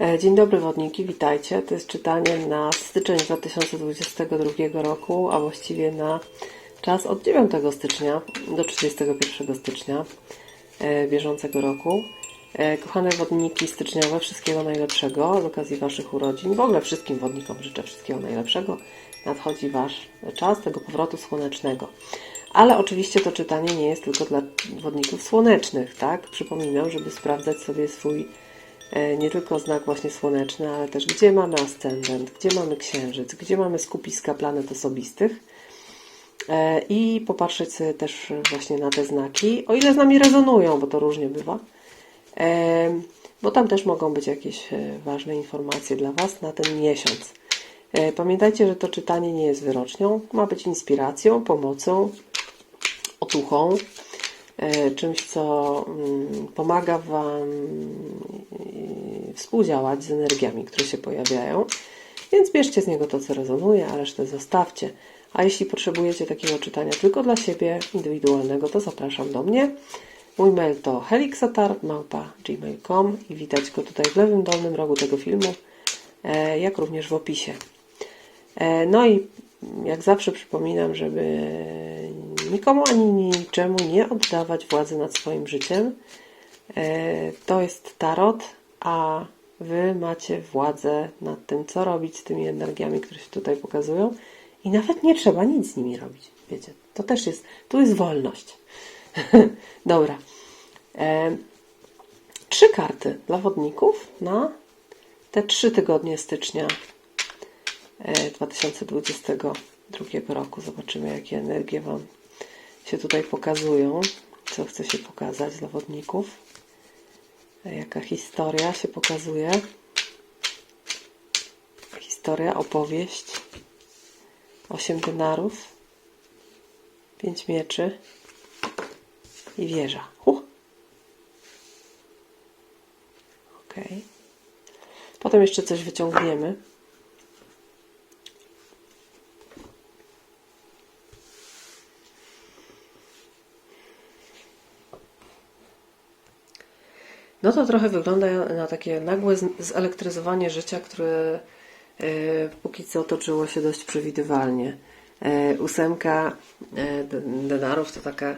E, Dzień dobry wodniki, witajcie. To jest czytanie na styczeń 2022 roku, a właściwie na czas od 9 stycznia do 31 stycznia e, bieżącego roku. E, Kochane wodniki styczniowe, wszystkiego najlepszego z okazji Waszych urodzin. W ogóle wszystkim wodnikom życzę wszystkiego najlepszego. Nadchodzi Wasz czas tego powrotu słonecznego. Ale oczywiście to czytanie nie jest tylko dla wodników słonecznych, tak? Przypominam, żeby sprawdzać sobie swój nie tylko znak właśnie słoneczny, ale też gdzie mamy ascendent, gdzie mamy księżyc, gdzie mamy skupiska planet osobistych. E, i popatrzeć sobie też właśnie na te znaki, o ile z nami rezonują, bo to różnie bywa, e, bo tam też mogą być jakieś e, ważne informacje dla Was na ten miesiąc. E, Pamiętajcie, że to czytanie nie jest wyrocznią, ma być inspiracją, pomocą, otuchą, e, czymś, co mm, pomaga Wam e, współdziałać z energiami, które się pojawiają. Więc bierzcie z niego to, co rezonuje, a resztę zostawcie. A jeśli potrzebujecie takiego czytania tylko dla siebie, indywidualnego, to zapraszam do mnie. Mój mail to helixatar.gmail.com i widać go tutaj w lewym dolnym rogu tego filmu, e, jak również w opisie. E, No i jak zawsze przypominam, żeby nikomu ani niczemu nie oddawać władzy nad swoim życiem. E, To jest tarot, a Wy macie władzę nad tym, co robić z tymi energiami, które się tutaj pokazują. I nawet nie trzeba nic z nimi robić. Wiecie, to też jest, tu jest wolność. Dobra. E, Trzy karty dla wodników na te trzy tygodnie stycznia e, 2022 roku. Zobaczymy, jakie energie Wam się tutaj pokazują. Co chce się pokazać dla wodników. Jaka historia się pokazuje. Historia, opowieść. Osiem denarów. Pięć mieczy. I wieża. Huh. Okej. Potem jeszcze coś wyciągniemy. No to trochę wygląda na takie nagłe zelektryzowanie życia, które e, póki co toczyło się dość przewidywalnie. E, ósemka e, denarów to taka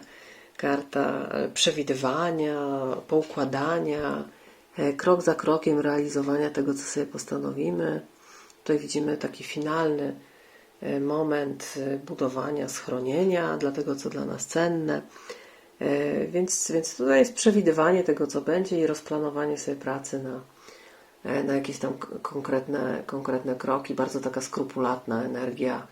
karta przewidywania, poukładania, krok za krokiem realizowania tego, co sobie postanowimy. Tutaj widzimy taki finalny moment budowania schronienia dla tego, co dla nas cenne. E, Więc, więc tutaj jest przewidywanie tego, co będzie i rozplanowanie sobie pracy na, e, na jakieś tam konkretne, konkretne kroki. Bardzo taka skrupulatna energia.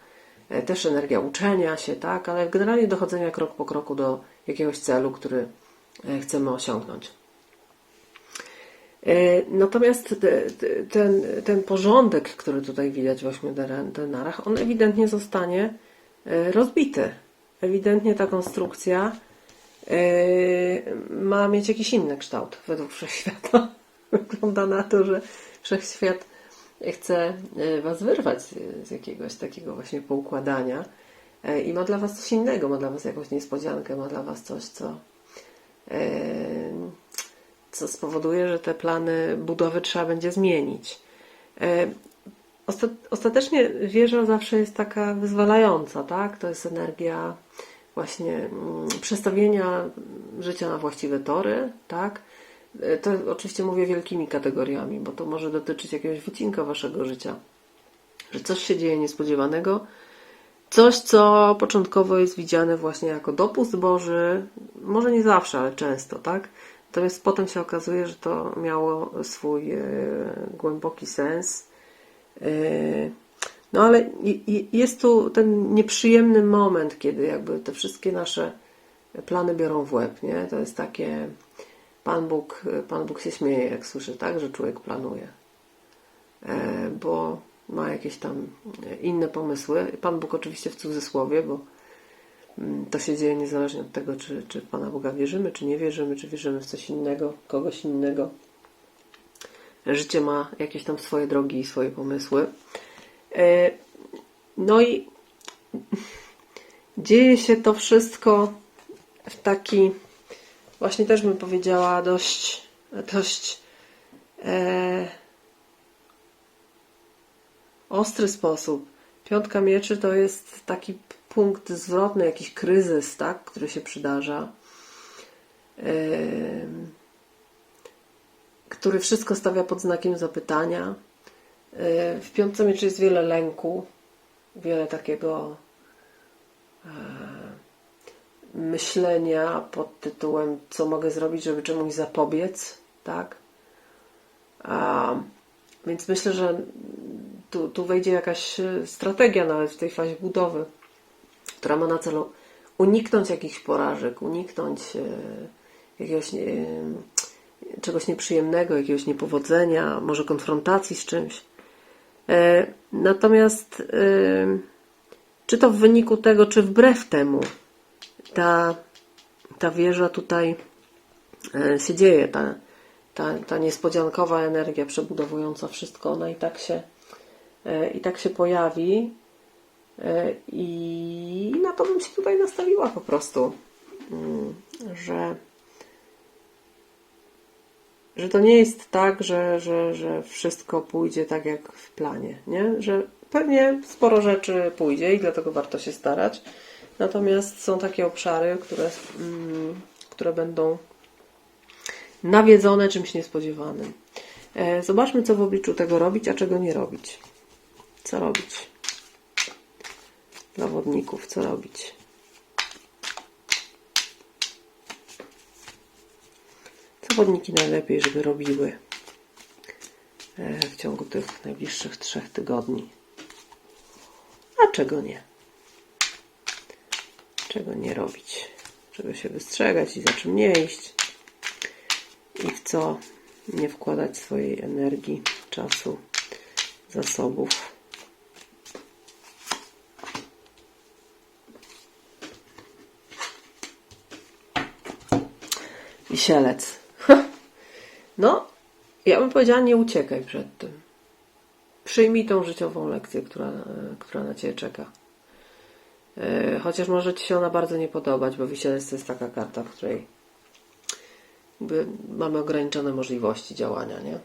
E, Też energia uczenia się, tak, ale generalnie dochodzenia krok po kroku do jakiegoś celu, który chcemy osiągnąć. Natomiast te- te- ten, ten porządek, który tutaj widać w ośmiu dena- denarach, on ewidentnie zostanie rozbity. Ewidentnie ta konstrukcja ma mieć jakiś inny kształt według wszechświata. Wygląda na to, że wszechświat chce e, Was wyrwać z- jakiegoś takiego właśnie poukładania e, i ma dla Was coś innego, ma dla Was jakąś niespodziankę, ma dla Was coś, co co spowoduje, że te plany budowy trzeba będzie zmienić. Osta- Ostatecznie wieża zawsze jest taka wyzwalająca, tak? To jest energia właśnie mm, przestawienia życia na właściwe tory, tak? E, To oczywiście mówię wielkimi kategoriami, bo to może dotyczyć jakiegoś wycinka waszego życia, że coś się dzieje niespodziewanego, Coś, co początkowo jest widziane właśnie jako dopust Boży, może nie zawsze, ale często, tak? Natomiast potem się okazuje, że to miało swój e, głęboki sens. No ale jest tu ten nieprzyjemny moment, kiedy jakby te wszystkie nasze plany biorą w łeb, nie? To jest takie, Pan Bóg, Pan Bóg się śmieje, jak słyszy, tak, że człowiek planuje e, bo ma jakieś tam inne pomysły. Pan Bóg oczywiście w cudzysłowie, bo mm, to się dzieje niezależnie od tego, czy, czy w Pana Boga wierzymy, czy nie wierzymy, czy wierzymy w coś innego, kogoś innego. Życie ma jakieś tam swoje drogi i swoje pomysły. E, No i dzieje się to wszystko w taki, właśnie też bym powiedziała, dość, dość e, ostry sposób. Piątka mieczy to jest taki punkt zwrotny, jakiś kryzys, tak, który się przydarza, em, który wszystko stawia pod znakiem zapytania. W piątce mieczy jest wiele lęku, wiele takiego e, myślenia pod tytułem, co mogę zrobić, żeby czemuś zapobiec, tak? A, więc myślę, że tu, tu wejdzie jakaś strategia nawet w tej fazie budowy, która ma na celu uniknąć jakichś porażek, uniknąć e, jakiegoś nie, czegoś nieprzyjemnego, jakiegoś niepowodzenia, może konfrontacji z czymś. E, Natomiast e, czy to w wyniku tego, czy wbrew temu ta, ta wieża tutaj e, się dzieje, ta, ta, ta niespodziankowa energia przebudowująca wszystko, ona i tak się, i tak się pojawi. I na to bym się tutaj nastawiła po prostu, Mm, że, że to nie jest tak, że, że, że wszystko pójdzie tak jak w planie, nie? Że pewnie sporo rzeczy pójdzie i dlatego warto się starać. Natomiast są takie obszary, które, mm, które będą nawiedzone czymś niespodziewanym. E, Zobaczmy, co w obliczu tego robić, a czego nie robić. Co robić? Zawodników, co robić? Zawodniki najlepiej, żeby robiły e, w ciągu tych najbliższych trzech tygodni. A czego nie? Czego nie robić? Czego się wystrzegać i za czym nie iść? I w co nie wkładać swojej energii, czasu, zasobów. Wisielec. No, ja bym powiedziała, nie uciekaj przed tym. Przyjmij tą życiową lekcję, która, która na Ciebie czeka. E, Chociaż może Ci się ona bardzo nie podobać, bo wisielec to jest taka karta, w której mamy ograniczone możliwości działania, nie?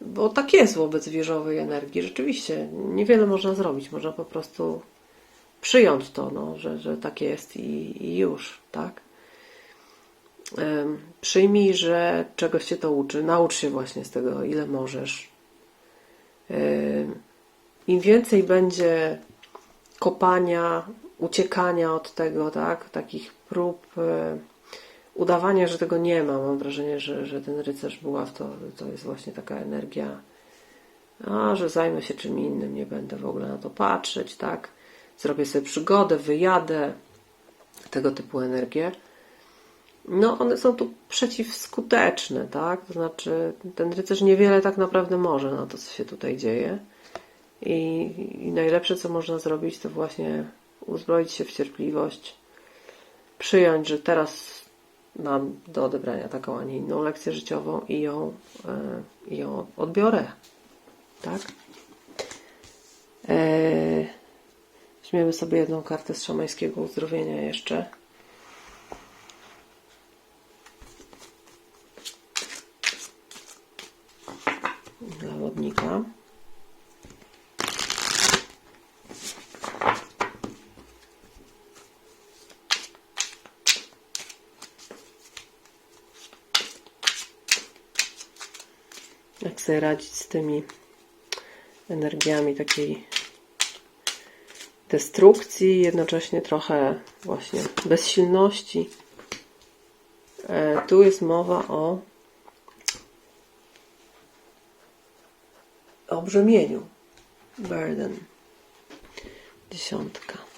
Bo tak jest wobec wieżowej energii. Rzeczywiście niewiele można zrobić. Można po prostu przyjąć to, no, że, że tak jest i, i już, tak? Przyjmij, że czegoś cię to uczy. Naucz się właśnie z tego, ile możesz. Im więcej będzie kopania, uciekania od tego, tak? Takich prób udawania, że tego nie ma. Mam wrażenie, że, że ten rycerz buław to, to jest właśnie taka energia, a że zajmę się czym innym, nie będę w ogóle na to patrzeć, tak? Zrobię sobie przygodę, wyjadę, tego typu energie. No, one są tu przeciwskuteczne, tak? To znaczy, ten rycerz niewiele tak naprawdę może na to, co się tutaj dzieje. I, I najlepsze, co można zrobić, to właśnie uzbroić się w cierpliwość, przyjąć, że teraz mam do odebrania taką, a nie inną lekcję życiową i ją, i ją odbiorę. Tak? E, weźmiemy sobie jedną kartę z szamańskiego uzdrowienia jeszcze. Jak sobie radzić z tymi energiami takiej destrukcji, jednocześnie trochę właśnie bezsilności. E, Tu jest mowa o o brzemieniu. Burden. Dziesiątka.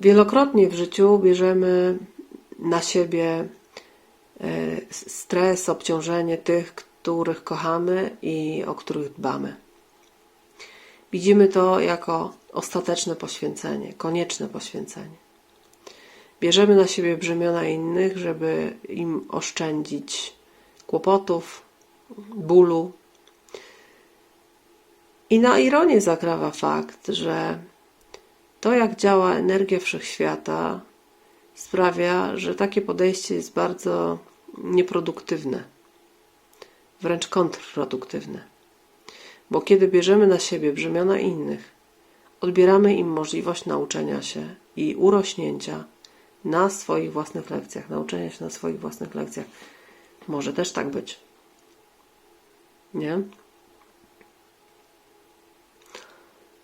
Wielokrotnie w życiu bierzemy na siebie e, stres, obciążenie tych, których kochamy i o których dbamy. Widzimy to jako ostateczne poświęcenie, konieczne poświęcenie. Bierzemy na siebie brzemiona innych, żeby im oszczędzić kłopotów, bólu. I na ironię zakrawa fakt, że to, jak działa energia wszechświata, sprawia, że takie podejście jest bardzo nieproduktywne, wręcz kontrproduktywne. Bo kiedy bierzemy na siebie brzemiona innych, odbieramy im możliwość nauczenia się i urośnięcia na swoich własnych lekcjach, nauczenia się na swoich własnych lekcjach. Może też tak być. Nie?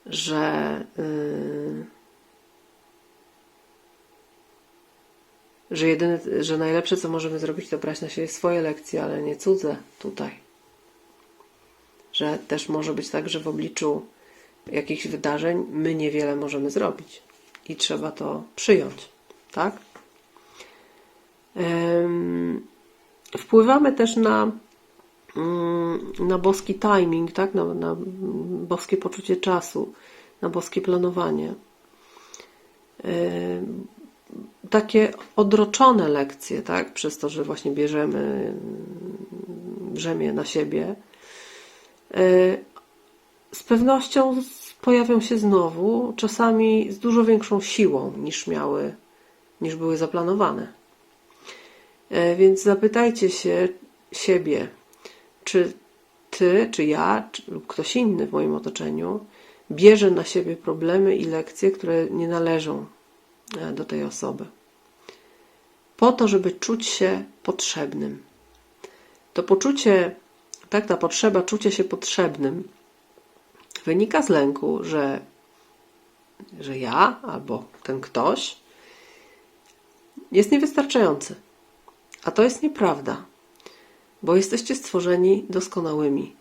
Że. Yy, że jedyne, że najlepsze, co możemy zrobić, to brać na siebie swoje lekcje, ale nie cudze tutaj. Że też może być tak, że w obliczu jakichś wydarzeń my niewiele możemy zrobić i trzeba to przyjąć, tak? Wpływamy też na, na boski timing, tak? Na, na boskie poczucie czasu, na boskie planowanie. Ym, takie odroczone lekcje, tak? Przez to, że właśnie bierzemy brzemię na siebie, y, z pewnością pojawią się znowu, czasami z dużo większą siłą niż miały, niż były zaplanowane. Y, Więc zapytajcie się siebie, czy ty, czy ja, czy, lub ktoś inny w moim otoczeniu bierze na siebie problemy i lekcje, które nie należą e, do tej osoby. Po to, żeby czuć się potrzebnym. To poczucie, tak, ta potrzeba czucia się potrzebnym wynika z lęku, że, że ja albo ten ktoś jest niewystarczający. A to jest nieprawda, bo jesteście stworzeni doskonałymi.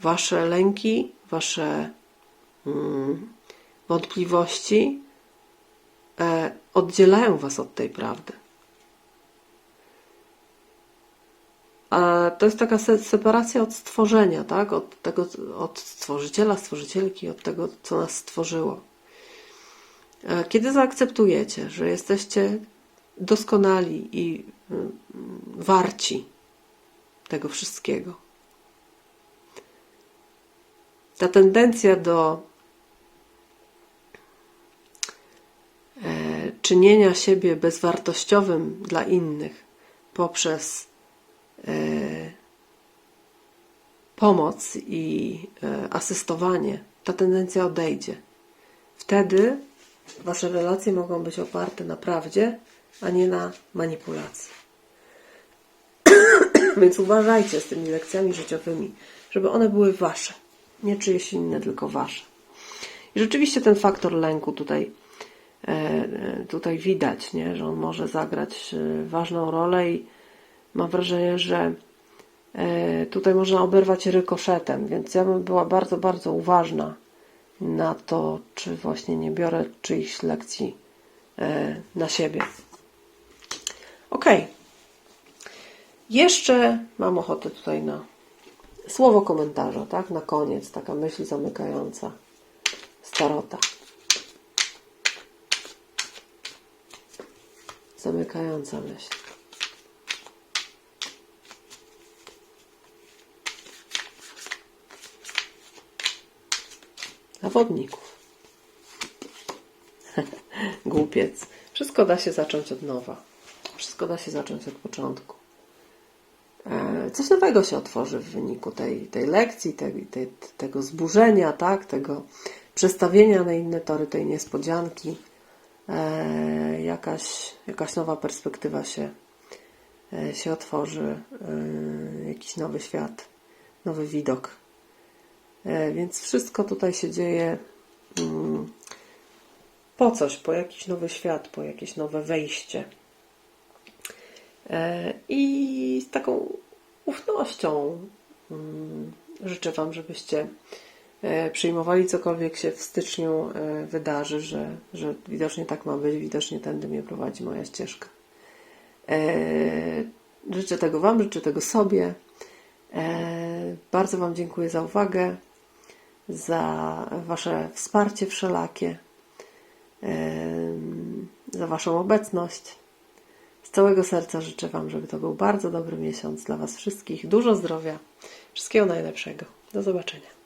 Wasze lęki, wasze mm, wątpliwości e, oddzielają was od tej prawdy. A to jest taka se- separacja od stworzenia, tak? Od tego, od stworzyciela, stworzycielki, od tego, co nas stworzyło. E, Kiedy zaakceptujecie, że jesteście doskonali i mm, warci tego wszystkiego, ta tendencja do e, czynienia siebie bezwartościowym dla innych poprzez e, pomoc i e, asystowanie, ta tendencja odejdzie. Wtedy wasze relacje mogą być oparte na prawdzie, a nie na manipulacji. Więc uważajcie z tymi lekcjami życiowymi, żeby one były wasze, nie czyjeś inne, tylko wasze. I rzeczywiście ten faktor lęku tutaj, e, e, tutaj widać, nie? że on może zagrać e, ważną rolę i mam wrażenie, że tutaj można oberwać rykoszetem, więc ja bym była bardzo, bardzo uważna na to, czy właśnie nie biorę czyichś lekcji na siebie. Okej. Jeszcze mam ochotę tutaj na słowo komentarza, tak? Na koniec, taka myśl zamykająca starota. Zamykająca myśl. Zawodników. Głupiec. Wszystko da się zacząć od nowa. Wszystko da się zacząć od początku. Coś nowego się otworzy w wyniku tej, tej lekcji, tego zburzenia, tak? tego przestawienia na inne tory, tej niespodzianki. E, Jakaś, jakaś nowa perspektywa się, e, się otworzy, e, jakiś nowy świat, nowy widok. E, Więc wszystko tutaj się dzieje mm, po coś, po jakiś nowy świat, po jakieś nowe wejście. E, I z taką ufnością mm, życzę Wam, żebyście e, przyjmowali cokolwiek się w styczniu e, wydarzy, że, że widocznie tak ma być, widocznie tędy mnie prowadzi moja ścieżka. E, Życzę tego Wam, życzę tego sobie. Bardzo Wam dziękuję za uwagę, za Wasze wsparcie wszelakie, za Waszą obecność. Z całego serca życzę Wam, żeby to był bardzo dobry miesiąc dla Was wszystkich. Dużo zdrowia, wszystkiego najlepszego. Do zobaczenia.